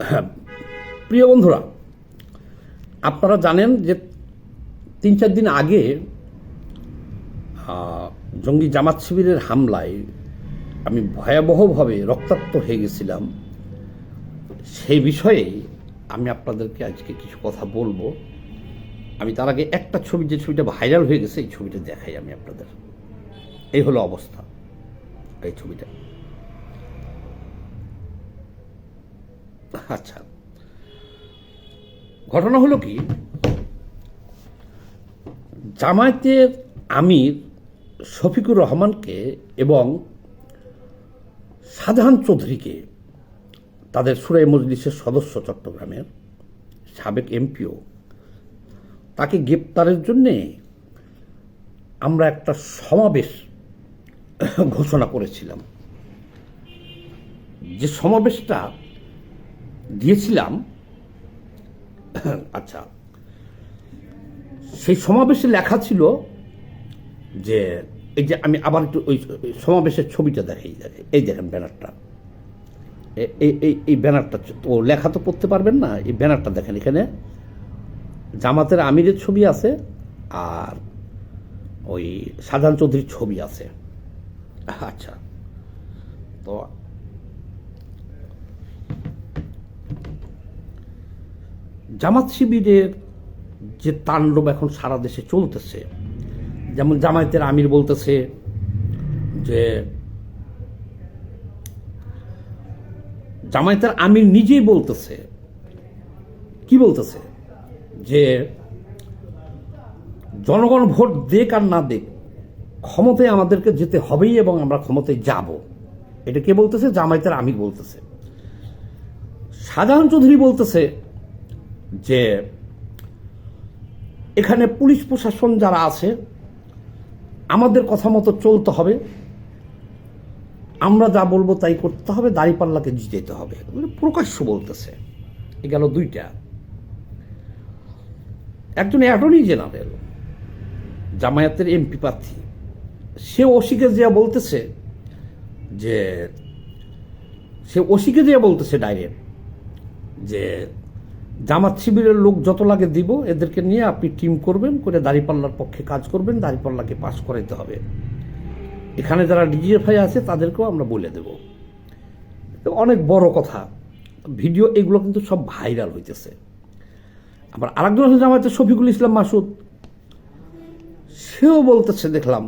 প্রিয় বন্ধুরা, আপনারা জানেন যে তিন চার দিন আগে জঙ্গি জামাত শিবিরের হামলায় আমি ভয়াবহভাবে রক্তাক্ত হয়ে গেছিলাম। সেই বিষয়ে আমি আপনাদেরকে আজকে কিছু কথা বলব। আমি তার আগে একটা ছবি, যে ছবিটা ভাইরাল হয়ে গেছে, এই ছবিটা দেখাই আমি আপনাদের। এই হলো অবস্থা, এই ছবিটা। আচ্ছা। ঘটনা হলো কি জামায়াতের আমির শফিকুর রহমানকে এবং শাহজাহান চৌধুরীকে তাদের সুরাই মজলিসের সদস্য চট্টগ্রামের সাবেক এমপিও, তাকে গ্রেপ্তারের জন্যে আমরা একটা সমাবেশ ঘোষণা করেছিলাম। যে সমাবেশটা দিয়েছিলাম। আচ্ছা। সেই সমাবেশে লেখা ছিল যে, এই যে আমি আবার একটু ওই সমাবেশের ছবিটা দেখাই দেখে এই দেখেন ব্যানারটা। এই এই এই ব্যানারটা, ও লেখা তো পড়তে পারবেন না, এই ব্যানারটা দেখেন এখানে। জামাতের আমিরের ছবি আছে আর ওই সাধারণ চৌধুরীর ছবি আছে। আচ্ছা। তো জামাত শিবিরের যে তাণ্ডব এখন সারা দেশে চলতেছে, যেমন জামায়াতের আমির বলতেছে যে জামায়াতের আমির নিজেই বলতেছে, কি বলতেছে? যে জনগণ ভোট দেখ আর না দেখ ক্ষমতায় আমাদেরকে যেতে হবেই এবং আমরা ক্ষমতায় যাব। এটা কে বলতেছে? জামায়াতের আমির বলতেছে। সাধারণ চৌধুরী বলতেছে যে এখানে পুলিশ প্রশাসন যারা আছে, আমাদের কথা মতো চলতে হবে। আমরা যা বলব তাই করতে হবে দাড়িপাল্লাকে জিতেতে হবে। মানে প্রকাশ্য বলতেছে। এ গেল দুইটা। একজন অ্যাটর্নি জেনারেল, জামায়াতের এমপি প্রার্থী, সে ওসিকে যে বলতেছে যে, সে ওসিকে যে বলতেছে ডাইরেক্ট যে জামাত শিবিরের লোক যত লাগে দিব, এদেরকে নিয়ে আপনি টিম করবেন, করে দাঁড়িপাল্লার পক্ষে কাজ করবেন, দাঁড়িপাল্লাকে পাস করাইতে হবে। এখানে যারা ডিজিএফআই আছে, তাদেরকেও আমরা বলে দেব। অনেক বড় কথা। ভিডিও এগুলো কিন্তু সব ভাইরাল হইতেছে। আবার আরেকজন হচ্ছে জামায়াতের শফিকুল ইসলাম মাসুদ। সেও বলতেছে, দেখলাম,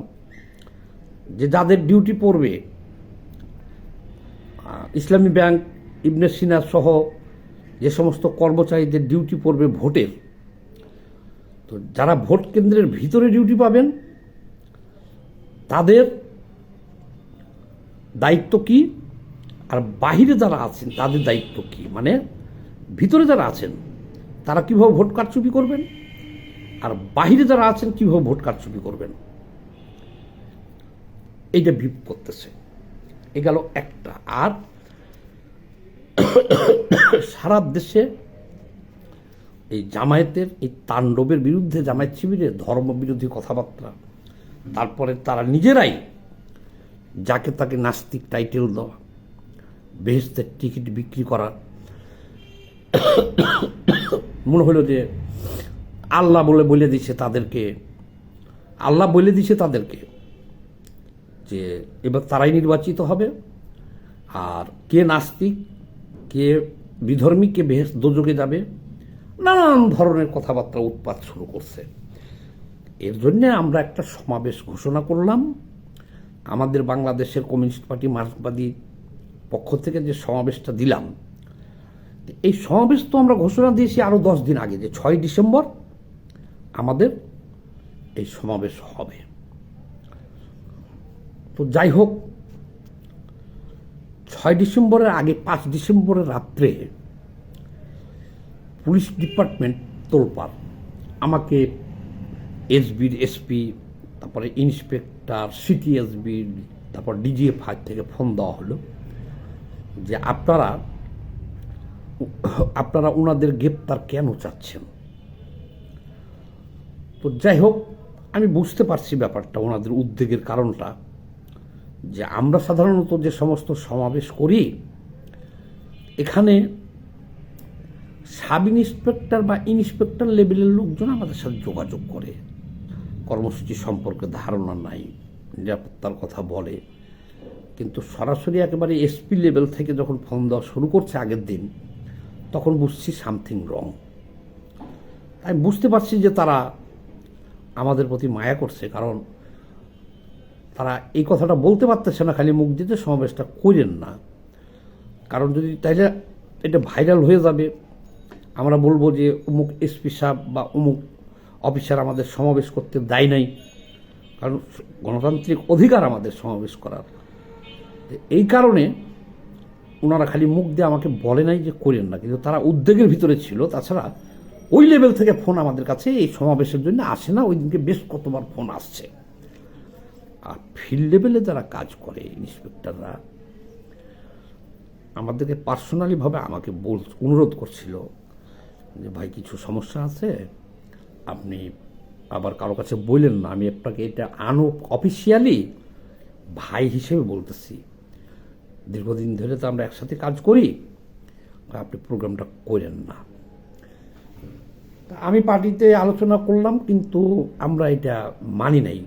যে যাদের ডিউটি পড়বে ইসলামী ব্যাংক, ইবনে সিনা সহ যে সমস্ত কর্মচারীদের ডিউটি পড়বে ভোটের তো যারা ভোট কেন্দ্রের ভিতরে ডিউটি পাবেন, তাদের দায়িত্ব কি? আর বাহিরে যারা আছেন, তাদের দায়িত্ব কি? মানে ভিতরে যারা আছেন, তারা কীভাবে ভোট কারচুপি করবেন? আর বাহিরে যারা আছেন, কীভাবে ভোট কারচুপি করবেন? এইটা ভিপ করতেছে। এ গেল একটা। আর সারা দেশে এই জামায়াতের, এই তাণ্ডবের বিরুদ্ধে জামায়াত শিবিরের ধর্মবিরোধী কথাবার্তা। তারপরে তারা নিজেরাই যাকে তাকে নাস্তিক টাইটেল দেওয়া বেহেস্তের টিকিট বিক্রি করা। মনে হলো যে আল্লাহ বলে বলে দিছে তাদেরকে, আল্লাহ বলে দিছে তাদেরকে যে এবার তারাই নির্বাচিত হবে। আর কে নাস্তিক কে বিধর্মী, কে বেহেস দোজকে যাবে? নানান ধরনের কথাবার্তা উৎপাত শুরু করছে। এর জন্যে আমরা একটা সমাবেশ ঘোষণা করলাম। আমাদের বাংলাদেশের কমিউনিস্ট পার্টি মার্কবাদী পক্ষ থেকে যে সমাবেশটা দিলাম, এই সমাবেশ তো আমরা ঘোষণা দিয়েছি আরও দশ দিন আগে যে ছয় ডিসেম্বর আমাদের এই সমাবেশ হবে। তো যাই হোক ছয় ডিসেম্বরের আগে পাঁচ ডিসেম্বরের রাত্রে পুলিশ ডিপার্টমেন্ট তোলপাড়। আমাকে এসবির এসপি, তারপরে ইন্সপেক্টর, সিটি এসবির তারপর ডিজিএফআই থেকে ফোন দেওয়া হলো যে আপনারা আপনারা ওনাদের গ্রেপ্তার কেন চাচ্ছেন? তো যাই হোক, আমি বুঝতে পারছি ব্যাপারটা ওনাদের উদ্বেগের কারণটা। যে আমরা সাধারণত যে সমস্ত সমাবেশ করি, এখানে সাব ইন্সপেক্টর বা ইন্সপেক্টর লেভেলের লোকজন আমাদের সাথে যোগাযোগ করে। কর্মসূচি সম্পর্কে ধারণা নাই, নিরাপত্তার কথা বলে। কিন্তু সরাসরি একেবারে এসপি লেভেল থেকে যখন ফোন দেওয়া শুরু করছে আগের দিন, তখন বুঝছি সামথিং রং। আমি বুঝতে পারছি যে তারা আমাদের প্রতি মায়া করছে, কারণ তারা এই কথাটা বলতে পারতেছে না, খালি মুখ দিতে সমাবেশটা করেন না। কারণ যদি তাইলে এটা ভাইরাল হয়ে যাবে। আমরা বলব যে অমুক এসপি সাহেব বা অমুক অফিসার আমাদের সমাবেশ করতে দেয় নাই। কারণ গণতান্ত্রিক অধিকার আমাদের সমাবেশ করার। এই কারণে ওনারা খালি মুখ দিয়ে আমাকে বলে নাই যে করেন না। কিন্তু তারা উদ্বেগের ভিতরে ছিল। তাছাড়া ওই লেভেল থেকে ফোন আমাদের কাছে এই সমাবেশের জন্য আসে না। ওই দিনকে বেশ কতবার ফোন আসছে। আর ফিল্ড লেভেলে যারা কাজ করে ইন্সপেক্টররা আমাদেরকে পার্সোনালিভাবে আমাকে বল, অনুরোধ করছিল যে, ভাই, কিছু সমস্যা আছে? আপনি আবার কারও কাছে বললেন না, আমি আপনাকে এটা আনো অফিসিয়ালি ভাই হিসেবে বলতেছি। দীর্ঘদিন ধরে তো আমরা একসাথে কাজ করি আপনি প্রোগ্রামটা করেন না। আমি পার্টিতে আলোচনা করলাম, কিন্তু আমরা এটা মানি নাই।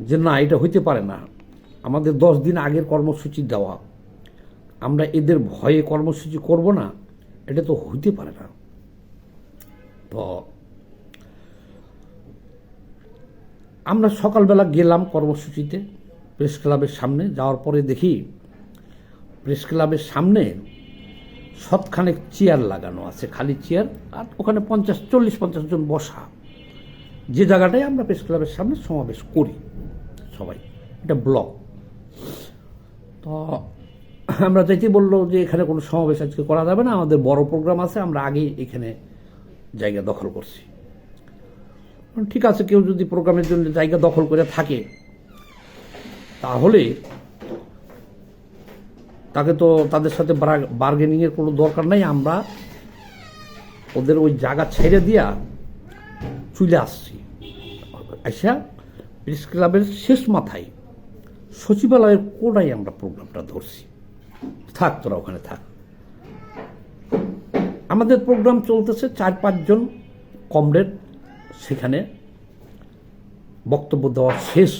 যে না, এটা হইতে পারে না। আমাদের দশ দিন আগের কর্মসূচি দেওয়া। আমরা এদের ভয়ে কর্মসূচি করব না, এটা তো হইতে পারে না। তো, আমরা সকালবেলা গেলাম কর্মসূচিতে, প্রেস ক্লাবের সামনে। যাওয়ার পরে দেখি, প্রেস ক্লাবের সামনে সৎখানেক চেয়ার লাগানো আছে, খালি চেয়ার, আর ওখানে পঞ্চাশ, চল্লিশ, পঞ্চাশ জন বসা। যে জায়গাটায় আমরা প্রেস ক্লাবের সামনে সমাবেশ করি। সবাই। এটা ব্লক। তো আমরা যেটি বলল যে এখানে কোনো সমাবেশ আজকে করা যাবে না, আমাদের বড় প্রোগ্রাম আছে, আমরা আগেই এখানে জায়গা দখল করছি। ঠিক আছে, কেউ যদি প্রোগ্রামের জন্য জায়গা দখল করে থাকে, তাহলে তাকে তো তাদের সাথে বার্গেনিংয়ের কোনো দরকার নাই, আমরা ওদের ওই জায়গা ছেড়ে দিয়া চলে আসছি। আইসা প্রেস ক্লাবের শেষ মাথায় সচিবালয়ের কোনায় আমরা প্রোগ্রামটা ধরছি। থাক তোরা ওখানে থাক। আমাদের প্রোগ্রাম চলতেছে চার পাঁচজন কমরেড। সেখানে বক্তব্য দেওয়া শেষ।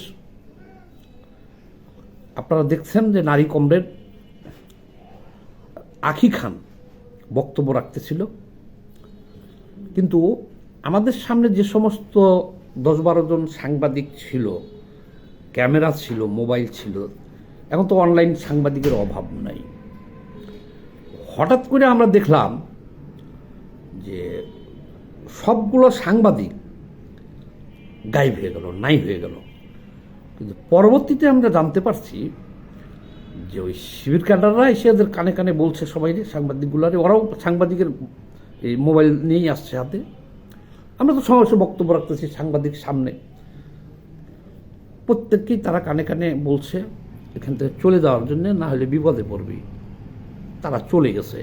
আপনারা দেখছেন যে নারী কমরেড আখি খান বক্তব্য রাখতেছিল। কিন্তু আমাদের সামনে যে সমস্ত দশ বারো জন সাংবাদিক ছিল, ক্যামেরা ছিল, মোবাইল ছিল। এখন তো অনলাইন সাংবাদিকের অভাব নাই। হঠাৎ করে আমরা দেখলাম যে সবগুলো সাংবাদিক গায়েব হয়ে গেল, নাই হয়ে গেল। কিন্তু পরবর্তীতে আমরা জানতে পারছি যে ওই শিবির ক্যাডাররা এসে এদের কানে কানে বলছে সবাই সাংবাদিকগুলারে ওরাও সাংবাদিকের এই মোবাইল নিয়েই আসছে হাতে। আমরা তো সমাবেশে বক্তব্য রাখতেছি সাংবাদিক সামনে। প্রত্যেককেই তারা কানে কানে বলছে, এখান থেকে চলে যাওয়ার জন্য না হলে বিপদে পড়বি। তারা চলে গেছে।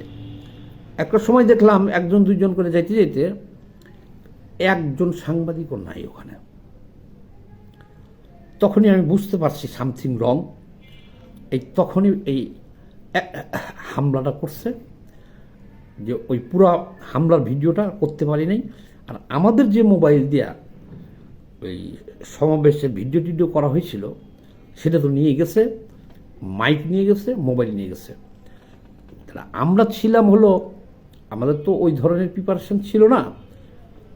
একটা সময় দেখলাম একজন, দুইজন করে যাইতে যেতে একজন সাংবাদিকও নাই ওখানে। তখনই আমি বুঝতে পারছি সামথিং রং। এই তখনই এই হামলাটা করছে যে ওই পুরো হামলার ভিডিওটা করতে পারি নাই। আর আমাদের যে মোবাইল দিয়া ওই সমাবেশে ভিডিও টিডিও করা হয়েছিল, সেটা তো নিয়ে গেছে, মাইক নিয়ে গেছে, মোবাইল নিয়ে গেছে। তাহলে আমরা ছিলাম হলো, আমাদের তো ওই ধরনের প্রিপারেশন ছিল না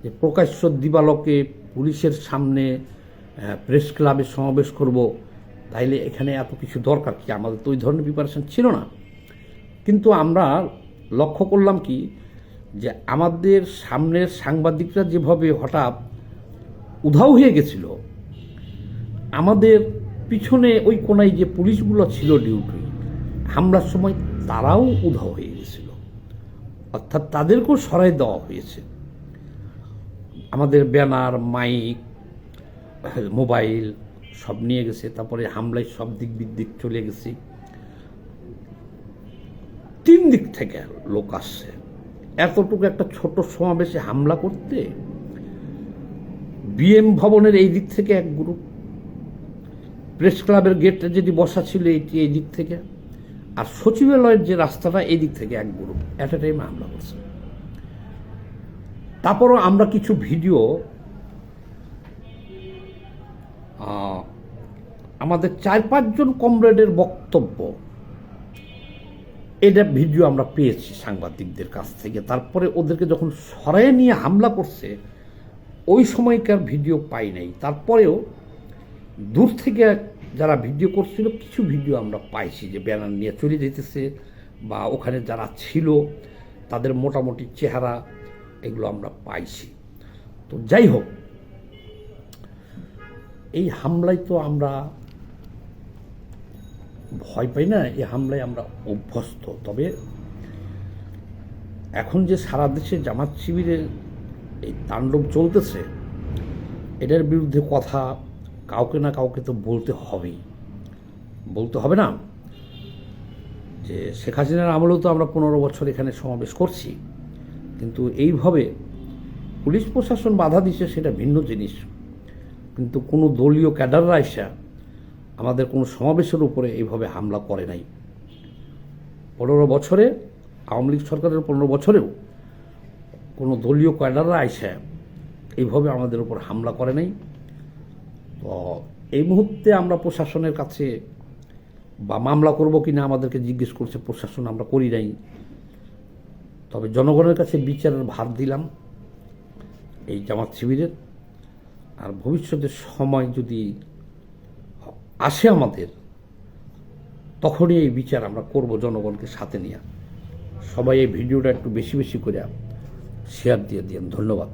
যে প্রকাশ্য দিবালকে পুলিশের সামনে প্রেস ক্লাবে সমাবেশ করব, তাইলে এখানে এত কিছু দরকার কি? আমাদের তো ওই ধরনের প্রিপারেশন ছিল না। কিন্তু আমরা লক্ষ্য করলাম কি যে আমাদের সামনের সাংবাদিকরা যেভাবে হঠাৎ উধাও হয়ে গেছিল, আমাদের পিছনে ওই কোনায় যে পুলিশগুলো ছিল ডিউটি, হামলার সময় তারাও উধাও হয়ে গেছিল। অর্থাৎ তাদেরকেও সরাই দেওয়া হয়েছে। আমাদের ব্যানার, মাইক, মোবাইল সব নিয়ে গেছে, তারপরে হামলায় সব দিক বিদিক চলে গেছে। তিন দিক থেকে লোক আসছে। এতটুকু একটা ছোট সমাবেশে হামলা করতে বিএম ভবনের এই দিক থেকে এক গ্রুপ, প্রেস ক্লাবের গেটটা যেটি বসা ছিল এটি এই দিক থেকে, আর সচিবালয়ের যে রাস্তাটা এই দিক থেকে এক গ্রুপ অ্যাট এ টাইম হামলা করছে। তারপরও আমরা কিছু ভিডিও আমাদের চার পাঁচজন কমরেডের বক্তব্য এটা ভিডিও আমরা পেয়েছি সাংবাদিকদের কাছ থেকে। তারপরে ওদেরকে যখন সরাই নিয়ে হামলা করছে, ওই সময়কার ভিডিও পাই নাই। তারপরেও দূর থেকে যারা ভিডিও করছিল, কিছু ভিডিও আমরা পাইছি যে ব্যানার নিয়ে চলে যেতেছে বা ওখানে যারা ছিল, তাদের মোটামুটি চেহারা এগুলো আমরা পাইছি। তো যাই হোক, এই হামলায় তো আমরা ভয় পাই না এই হামলায় আমরা অভ্যস্ত। তবে এখন যে সারা দেশে জামাত শিবিরের এই তাণ্ডব চলতেছে, এটার বিরুদ্ধে কথা কাউকে না কাউকে তো বলতে হবেই। বলতে হবে না যে শেখ হাসিনার আমলেও তো আমরা পনেরো বছর এখানে সমাবেশ করছি, কিন্তু এইভাবে পুলিশ প্রশাসন বাধা দিচ্ছে সেটা ভিন্ন জিনিস। কিন্তু কোনো দলীয় ক্যাডাররা এসে আমাদের কোনো সমাবেশের উপরে এইভাবে হামলা করে নাই। পনেরো বছরে আওয়ামী লীগ সরকারের পনেরো বছরেও কোনো দলীয় ক্যাডাররা এসে এইভাবে আমাদের উপর হামলা করে নাই। তো এই মুহূর্তে আমরা প্রশাসনের কাছে বা মামলা করব কি না আমাদেরকে জিজ্ঞেস করছে, প্রশাসন আমরা করি নাই। তবে জনগণের কাছে বিচারের ভার দিলাম এই জামাত শিবিরের। আর ভবিষ্যতের সময় যদি আসে আমাদের, তখনই এই বিচার আমরা করব জনগণকে সাথে নিয়ে। সবাই এই ভিডিওটা একটু বেশি বেশি করে শেয়ার দিয়ে দিন ধন্যবাদ।